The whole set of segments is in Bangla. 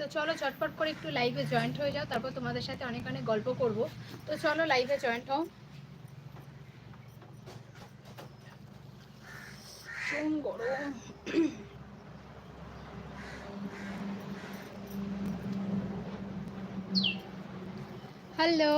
তো চলো চটপট করে একটু লাইভে জয়েন্ট হয়ে যাও, তারপর তোমাদের সাথে অনেক অনেক গল্প করব। তো চলো লাইভে জয়েন্ট হও। হ্যালো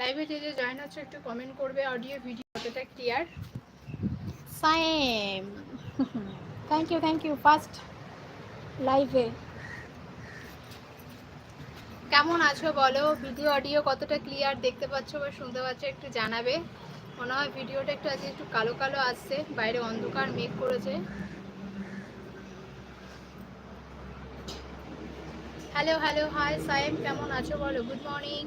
লাইভে যে যে জয়েন হচ্ছে একটু কমেন্ট করবে অডিও ভিডিও কতটা clear Saim thank you thank you first লাইভে কেমন আছো বলো? ভিডিও অডিও কতটা ক্লিয়ার দেখতে পাচ্ছ বা শুনতে পাচ্ছ একটু জানাবে। মনে হয় ভিডিওটা একটু আজকে একটু কালো কালো আসছে বাইরে অন্ধকার মেঘ করেছে। হ্যালো হ্যালো হাই সাইম কেমন আছো বলো? গুড মর্নিং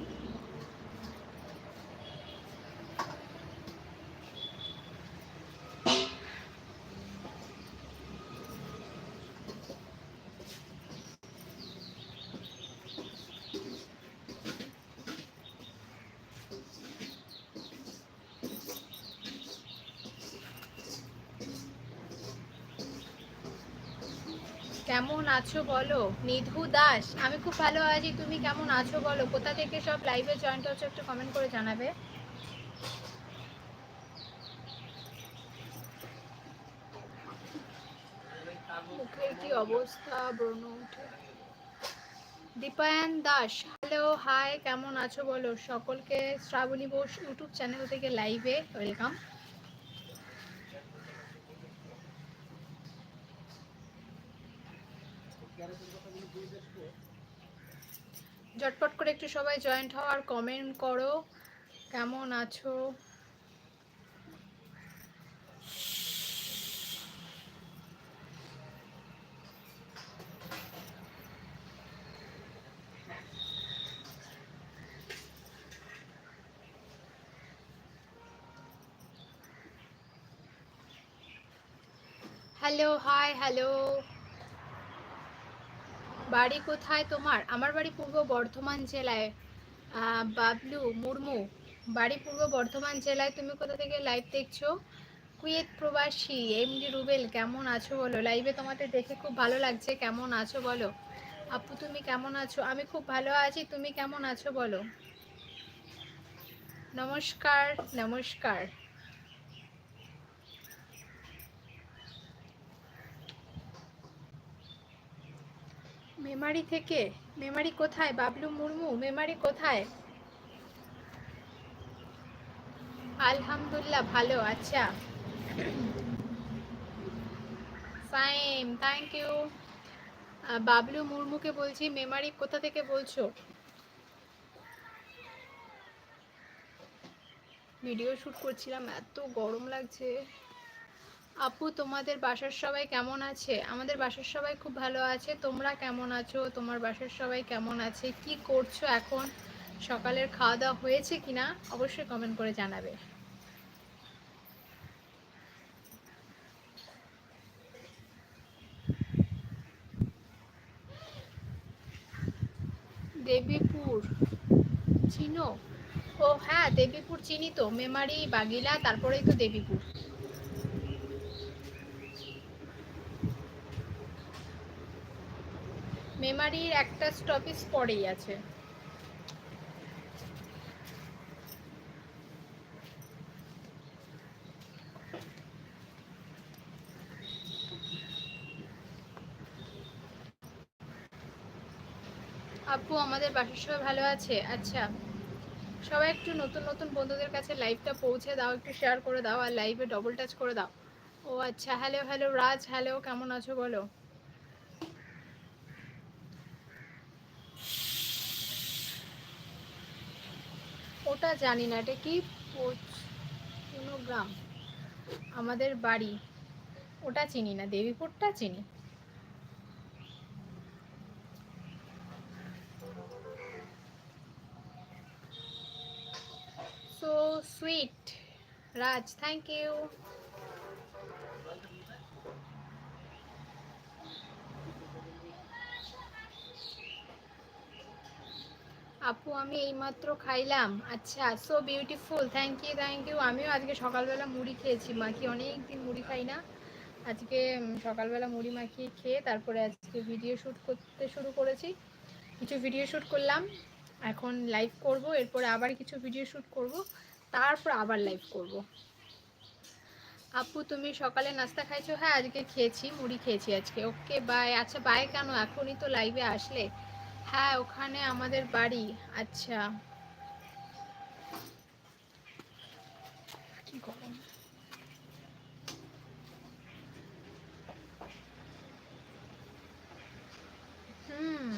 কেমন আছো বলো? নিধু দাস, আমি খুব ভালো আছি। তুমি কেমন আছো বলো? কোথা থেকে সব লাইভে জয়েন্ট হচ্ছে একটু কমেন্ট করে জানাবে। কি অবস্থা, ব্রণ দীপায়ন দাস হ্যালো হাই কেমন আছো বলো? সকলকে শ্রাবণী বোস ইউটিউব চ্যানেল থেকে লাইভে ওয়েলকাম ঝটপট করে একটু সবাই জয়েন্ট হও আর কমেন্ট করো। কেমন আছো? হ্যালো হাই হ্যালো বাড়ি কোথায় তোমার? আমার বাড়ি পূর্ব বর্ধমান জেলায়। বাবলু, মুর্মু, বাড়ি পূর্ব বর্ধমান জেলায়। তুমি কোথা থেকে লাইভ দেখছ? কুয়েত প্রবাসী, এমডি রুবেল, কেমন আছো বলো? লাইভে তোমাদের দেখে খুব ভালো লাগছে। কেমন আছো বলো? আপু, তুমি কেমন আছো? আমি খুব ভালো আছি। তুমি কেমন আছো বলো? নমস্কার নমস্কার। মেমারি থেকে? মেমারি কোথায়? বাবলু মুর্মু, মেমারি কোথায়? আলহামদুলিল্লাহ, ভালো আচ্ছা। ফাইন থ্যাংক ইউ বাবলু মুর্মুকে বলছি, মেমারি কোথা থেকে বলছো? ভিডিও শুট করছিলাম, এত গরম লাগছে। আপু, তোমাদের বাসার সবাই কেমন আছে? আমাদের বাসার সবাই খুব ভালো আছে। তোমরা কেমন আছো? তোমার বাসার সবাই কেমন আছে? কি করছ এখন? সকালের খাওয়া দাওয়া হয়েছে কিনা? অবশ্যই কমেন্ট করে জানাবে। দেবীপুর চিনো? ও হ্যাঁ দেবীপুর চিনি তো। মেমারি, বাগিলা, তারপরেই তো দেবীপুর। মেমারির একটা স্টপেজ পরেই আছে। আপু, আমাদের বাসার সবাই ভালো আছে? আচ্ছা। সবাই একটু নতুন নতুন বন্ধুদের কাছে লাইভটা পৌঁছে দাও, একটু শেয়ার করে দাও, আর লাইভে ডবল টাচ করে দাও। ও আচ্ছা। Hello hello Raj. হ্যালো কেমন আছো বলো? ওটা জানি না, এটা কি? কোনো গ্রাম আমাদের বাড়ি। ওটা চিনি না, দেবীপুরটা চিনি। So sweet Raj thank you আপু, আমি এইমাত্র খাইলাম। আচ্ছা so beautiful thank you thank you আমিও আজকে সকালবেলা মুড়ি খেয়েছি, মাখি অনেক দিন মুড়ি খাই না। আজকে সকালবেলা মুড়ি মাখিয়ে খেয়ে তারপরে আজকে ভিডিও শ্যুট করতে শুরু করেছি। কিছু ভিডিও শ্যুট করলাম, এখন লাইভ করব, এরপরে আবার কিছু ভিডিও শ্যুট করব, তারপর আবার লাইভ করব। আপু, তুমি সকালে নাস্তা খাইছো? হ্যাঁ আজকে খেয়েছি, মুড়ি খেয়েছি আজকে। ওকে বাই আচ্ছা বাই কেন? এখনই তো লাইভে আসলে। হ্যাঁ ওখানে আমাদের বাড়ি। আচ্ছা। কি গরম হুম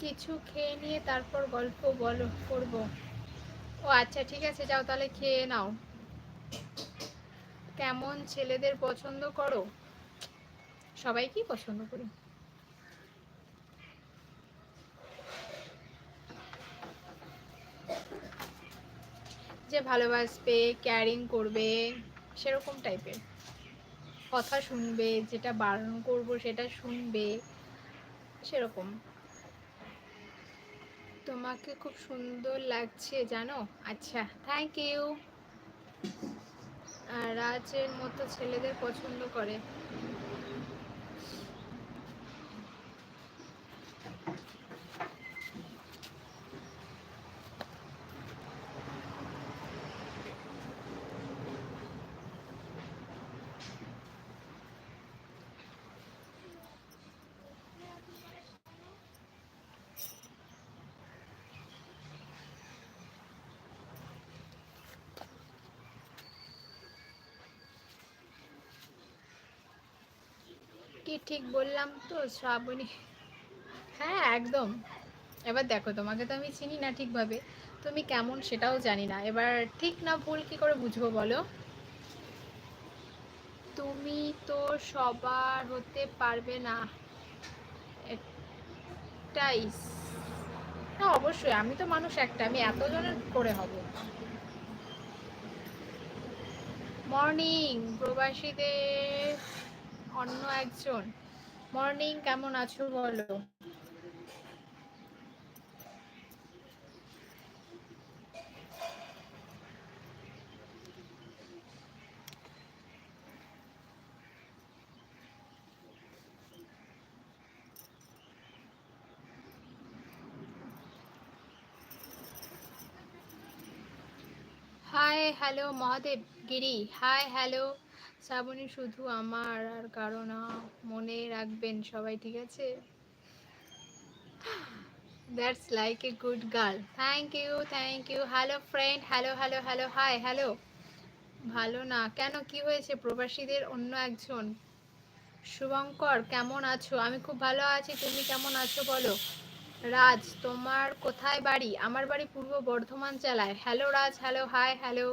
কিছু খেয়ে নিয়ে তারপর গল্প বলো, করব। ও আচ্ছা ঠিক আছে, যাও তাহলে খেয়ে নাও। কেমন ছেলেদের পছন্দ করো? সবাইকেই পছন্দ করি? যে ভালোবাসবে ক্যারিং করবে, সেরকম টাইপের কথা শুনবে, যেটা বারণ করব, সেটা শুনবে, সেরকম। তোমাকে খুব সুন্দর লাগছে জানো? আচ্ছা থ্যাংক ইউ রাজের মতো ছেলেদের পছন্দ করে। কি ঠিক বললাম তো, শ্রাবণী? হ্যাঁ একদম। এবার দেখো, তোমাকে তো আমি চিনি না ঠিকভাবে। তুমি কেমন সেটাও জানি না। এবার ঠিক না ভুল কি করে বুঝব বলো? তুমি তো সবার হতে পারবে না। এটাই না, অবশ্যই, আমি তো মানুষ একটা, আমি এতজনের করে হব। মর্নিং, প্রবাসীদের অন্য একজন। মর্নিং কেমন আছো বলো? Hello Mahadev Giri hi hello Shrabani, শুধু আমার আর কারও না, মনে রাখবেন সবাই, ঠিক আছে? That's like a good girl thank you thank you hello friend hello hello hello hi hello ভালো না। কেন? কি হয়েছে? প্রবাসীদের অন্য একজন। শুভঙ্কর, কেমন আছো? আমি খুব ভালো আছি। তুমি কেমন আছো বলো? রাজ, তোমার কোথায় বাড়ি? আমার বাড়ি পূর্ব বর্ধমান জেলায়। Hello Raj. Hello hi hello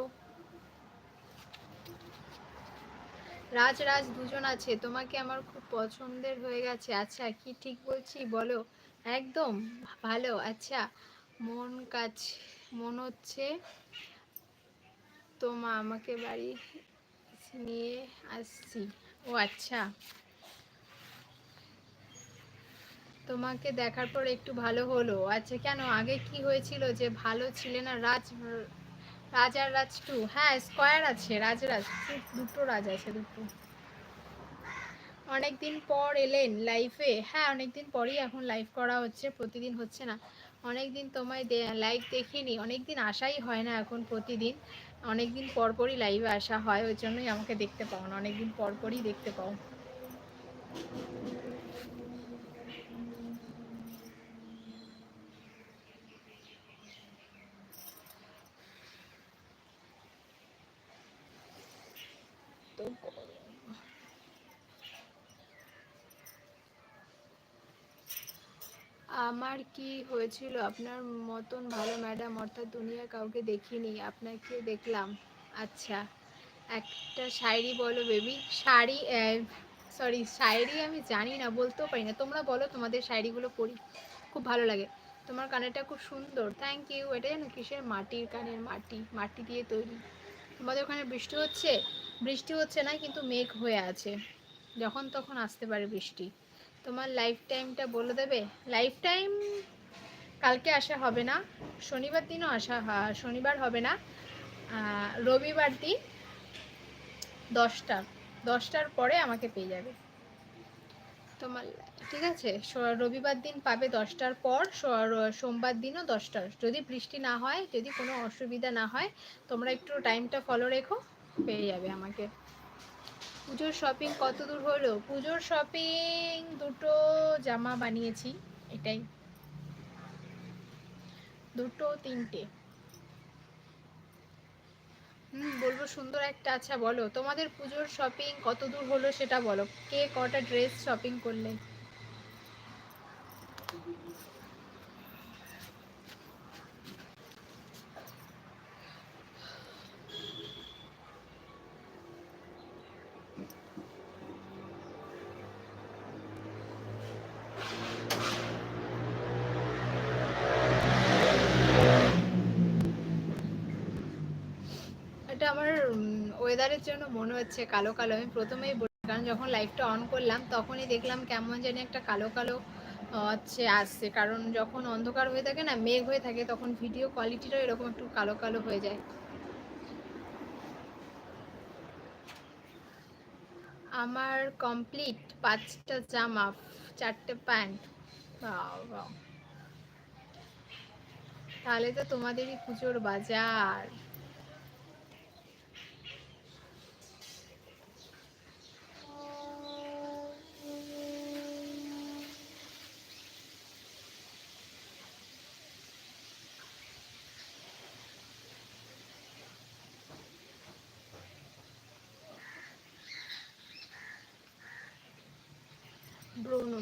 Raj Raj দুজন আছে, তোমাকে আমার খুব পছন্দের হয়ে গেছে। আচ্ছা কি ঠিক বলছি বলো? একদম ভালো। আচ্ছা মন কাজ মন হচ্ছে তোমা, আমাকে বাড়ি নিয়ে আসছি। ও আচ্ছা। তোমাকে দেখার পর একটু ভালো হলো। আচ্ছা কেন? আগে কি হয়েছিল যে ভালো ছিলে না? রাজ রাজ আর রাজ টু হ্যাঁ স্কোয়ার আছে রাজ। রাজ দুটো রাজ আছে, দুটো। অনেকদিন পর এলেন লাইফে হ্যাঁ অনেকদিন পরই এখন লাইভ করা হচ্ছে, প্রতিদিন হচ্ছে না। অনেকদিন তোমায় লাইভ দেখিনি। অনেকদিন আসাই হয় না এখন প্রতিদিন। অনেকদিন পর পরই লাইভে আসা হয়, ওই জন্যই আমাকে দেখতে পাও না। অনেকদিন পর পরই দেখতে পাও তো আমার কি হয়েছিল? আপনার মতন ভালো ম্যাডাম অর্থাৎ দুনিয়া কাউকে দেখিনি। আপনাকে দেখলাম। আচ্ছা একটা শায়রি বলো বেবি শাড়ি সরি শায়রি আমি জানি না, বলতেও পারি না। তোমরা বলো, তোমাদের শায়রিগুলো পড়ি খুব ভালো লাগে। তোমার কানেরটা খুব সুন্দর। থ্যাংক ইউ এটা জানো কিসের মাটির কানের মাটি? মাটি দিয়ে তৈরি। তোমাদের ওখানে বৃষ্টি হচ্ছে? বৃষ্টি হচ্ছে না, কিন্তু মেঘ হয়ে আছে। যখন তখন আসতে পারে বৃষ্টি। তোমার লাইফ টাইমটা বলে দেবে? লাইফ টাইম কালকে আসা হবে না, শনিবার দিনও আসা শনিবার হবে না রবিবার দিন দশটা, দশটার পরে আমাকে পেয়ে যাবে। তোমার ঠিক আছে? রবিবার দিন পাবে দশটার পর সোমবার দিনও দশটার। যদি বৃষ্টি না হয়, যদি কোনো অসুবিধা না হয়, তোমরা একটু টাইমটা ফলো রেখো, পেয়ে যাবে আমাকে। পুজোর শপিং কত দূর হলো? পুজোর শপিং দুটো জামা বানিয়েছি, এটাই। দুটো, তিনটে। হুম, বলব সুন্দর একটা আচ্ছা বলো, তোমাদের পুজোর শপিং কত দূর হলো সেটা বলো। কে কটা ড্রেস শপিং করলে এটা আমার ওয়েদারের জন্য মনে হচ্ছে কালো কালো। আমি প্রথমেই বলি, কারণ যখন লাইটটা অন করলাম, তখনই দেখলাম কেমন জানি একটা কালো কালো হচ্ছে আসছে। কারণ যখন অন্ধকার হয়ে থাকে না, মেঘ হয়ে থাকে, তখন ভিডিও কোয়ালিটিটাও এরকম একটু কালো কালো হয়ে যায়। আমার কমপ্লিট পাঁচটা জামা, চারটে প্যান্ট। তাহলে তো তোমাদেরই পুজোর বাজার।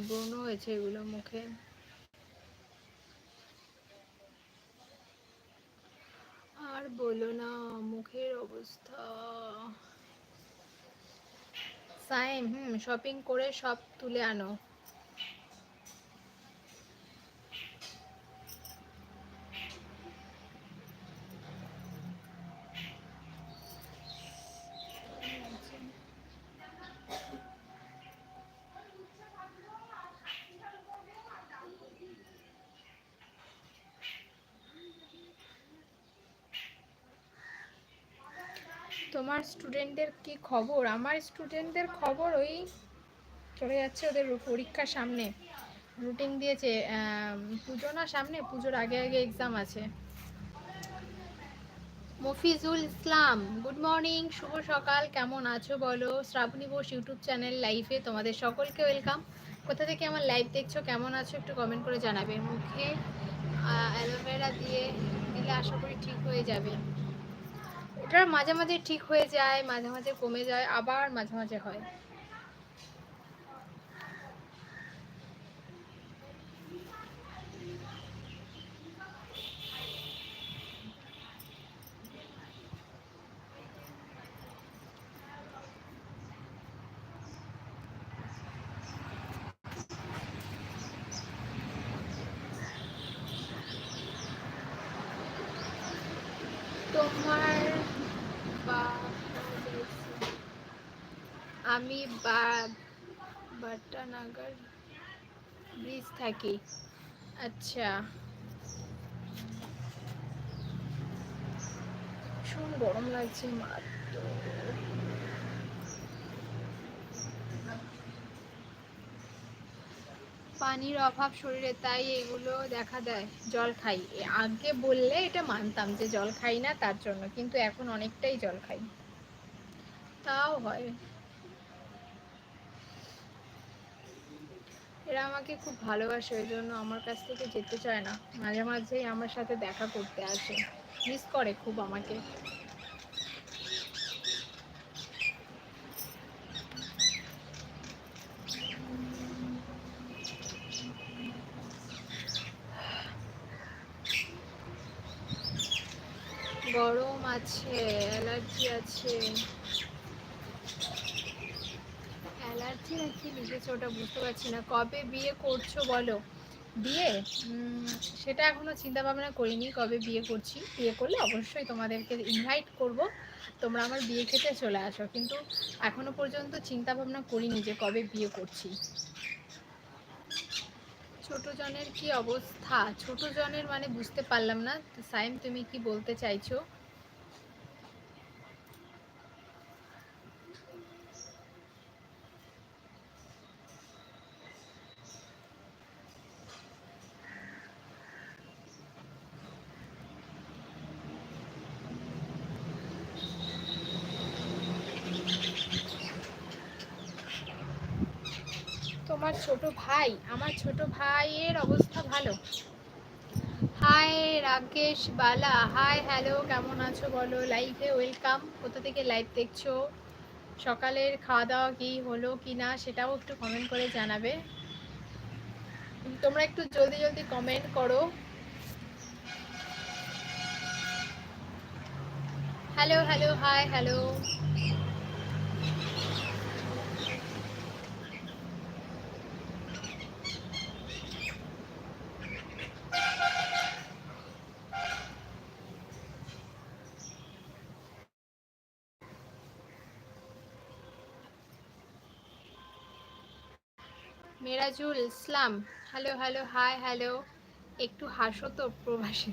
ব্রণ হয়েছে এগুলো মুখে। আর বলো না, মুখের অবস্থা। সাইম হুম শপিং করে সব তুলে আনো। তোমার স্টুডেন্টদের কি খবর? আমার স্টুডেন্টদের খবর ওই চলে যাচ্ছে ওদের পরীক্ষার সামনে। রুটিন দিয়েছে পুজো না সামনে? পুজোর আগে আগে এক্সাম আছে। মফিজুল ইসলাম গুড মর্নিং শুভ সকাল, কেমন আছো বলো? শ্রাবণী বোস ইউটিউব চ্যানেল লাইভে তোমাদের সকলকে ওয়েলকাম কোথা থেকে আমার লাইভ দেখছ, কেমন আছো একটু কমেন্ট করে জানাবে। মুখে অ্যালোভেরা দিয়ে দিলে আশা করি ঠিক হয়ে যাবে। এটা মাঝে মাঝে ঠিক হয়ে যায়, মাঝে মাঝে কমে যায়, আবার মাঝে মাঝে হয়। তোমার আমি বাটানাগার ব্রিজ থাকি। আচ্ছা। ভীষণ গরম লাগছে মাত্র। পানির অভাব শরীরে, তাই এগুলো দেখা দেয়। জল খাই। আগে বললে এটা মানতাম যে জল খাই না তার জন্য, কিন্তু এখন অনেকটাই জল খাই। তাও হয়। এরা আমাকে খুব ভালোবাসে, ওই জন্য আমার কাছ থেকে যেতে চায় না। মাঝে মাঝেই আমার সাথে দেখা করতে আসে। মিস করে খুব আমাকে। গরম আছে, অ্যালার্জি আছে অ্যালার্জি নাকি ওটা বুঝতে পারছি না। কবে বিয়ে করছ বলো? বিয়ে? সেটা এখনও চিন্তা ভাবনা করিনি, কবে বিয়ে করছি। বিয়ে করলে অবশ্যই তোমাদেরকে ইনভাইট করব। তোমরা আমার বিয়ে খেতে চলে আসো। কিন্তু এখনও পর্যন্ত চিন্তা ভাবনা করিনি যে কবে বিয়ে করছি। ছোট জনের কি অবস্থা? ছোট জনের মানে বুঝতে পারলাম না। সাইম, তুমি কি বলতে চাইছো? তোমার ছোট ভাই, আমার ছোট ভাইয়ের অবস্থা ভালো। হাই রাকেশ বালা, হাই হ্যালো, কেমন আছো বলো? লাইভে ওয়েলকাম। কোথা থেকে লাইভ দেখছ? সকালের খাওয়া দাওয়া কি হলো কি না সেটাও একটু কমেন্ট করে জানাবে। তোমরা একটু জলদি জলদি কমেন্ট করো। Hello hello hi hello Merajul Islam hello hello hi hello একটু হাসো তো প্রবাসী।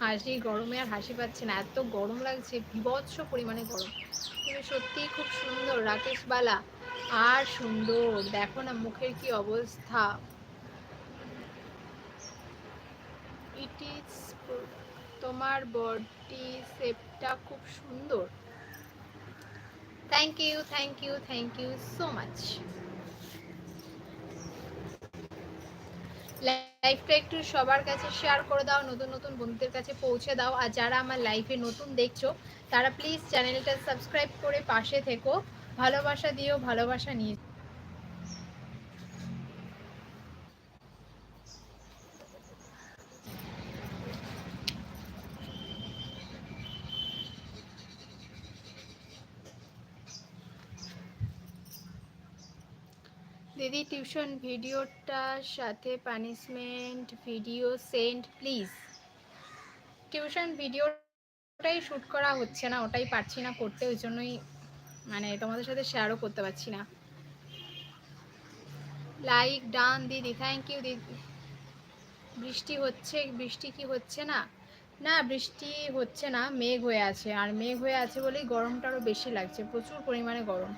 হাসি, গরমে আর হাসি পাচ্ছে না। এত গরম লাগছে, বিভৎস পরিমাণে গরম। তুমি সত্যিই খুব সুন্দর, রাকেশ বালা। আর সুন্দর, দেখো না মুখের কি অবস্থা। ইট ইজ তোমার বডি শেপটা খুব সুন্দর। Thank you thank you thank you so much লাইভটা একটু সবার কাছে শেয়ার করে দাও, নতুন নতুন বন্ধুদের কাছে পৌঁছে দাও। আর যারা আমার লাইফে নতুন দেখছ, তারা প্লিজ চ্যানেলটা সাবস্ক্রাইব করে পাশে থেকো। ভালোবাসা দিও, ভালোবাসা নিয়ে দিদি টিউশন ভিডিওটার সাথে punishment video send please tuition ভিডিওটাই শ্যুট করা হচ্ছে না, ওটাই পারছি না করতে, ওই জন্যই মানে তোমাদের সাথে শেয়ারও করতে পারছি না। লাইক ডান দিদি থ্যাংক ইউ দিদি। বৃষ্টি হচ্ছে, বৃষ্টি কি হচ্ছে না? না, বৃষ্টি হচ্ছে না, মেঘ হয়ে আছে। আর মেঘ হয়ে আছে বলেই গরমটা আরও বেশি লাগছে, প্রচুর পরিমাণে গরম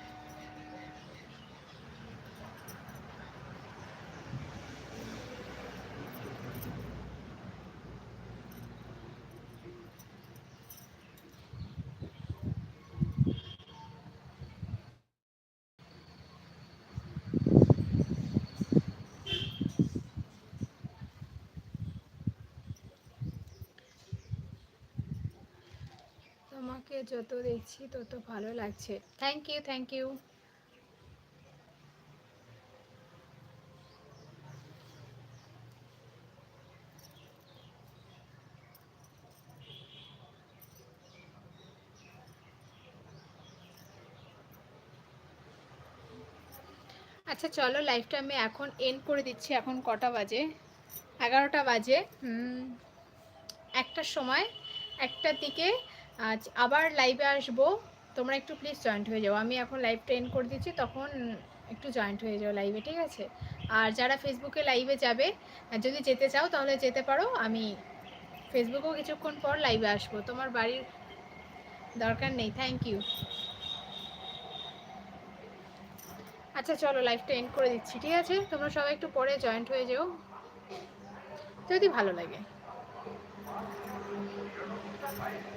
তোমাকে যত দেখছি, তত ভালো লাগছে। থ্যাংক ইউ থ্যাংক ইউ আচ্ছা চলো লাইফটা আমি এখন এন্ড করে দিচ্ছি, এখন কটা বাজে? এগারোটা বাজে। একটার সময় একটার দিকে আজ আবার লাইভে আসব। তোমরা একটু প্লিজ জয়েন্ট হয়ে যাও। আমি এখন লাইভ এন্ড করে দিচ্ছি, তখন একটু জয়েন্ট হয়ে যাও লাইভে ঠিক আছে? আর যারা ফেসবুকে লাইভে যাবে, যদি যেতে চাও তাহলে যেতে পারো। আমি ফেসবুকেও কিছুক্ষণ পর লাইভে আসব। তোমার বাড়ির দরকার নেই থ্যাংক ইউ আচ্ছা চলো লাইভটা এন্ড করে দিচ্ছি, ঠিক আছে? তোমরা সবাই একটু পরে জয়েন্ট হয়ে যেও, যদি ভালো লাগে।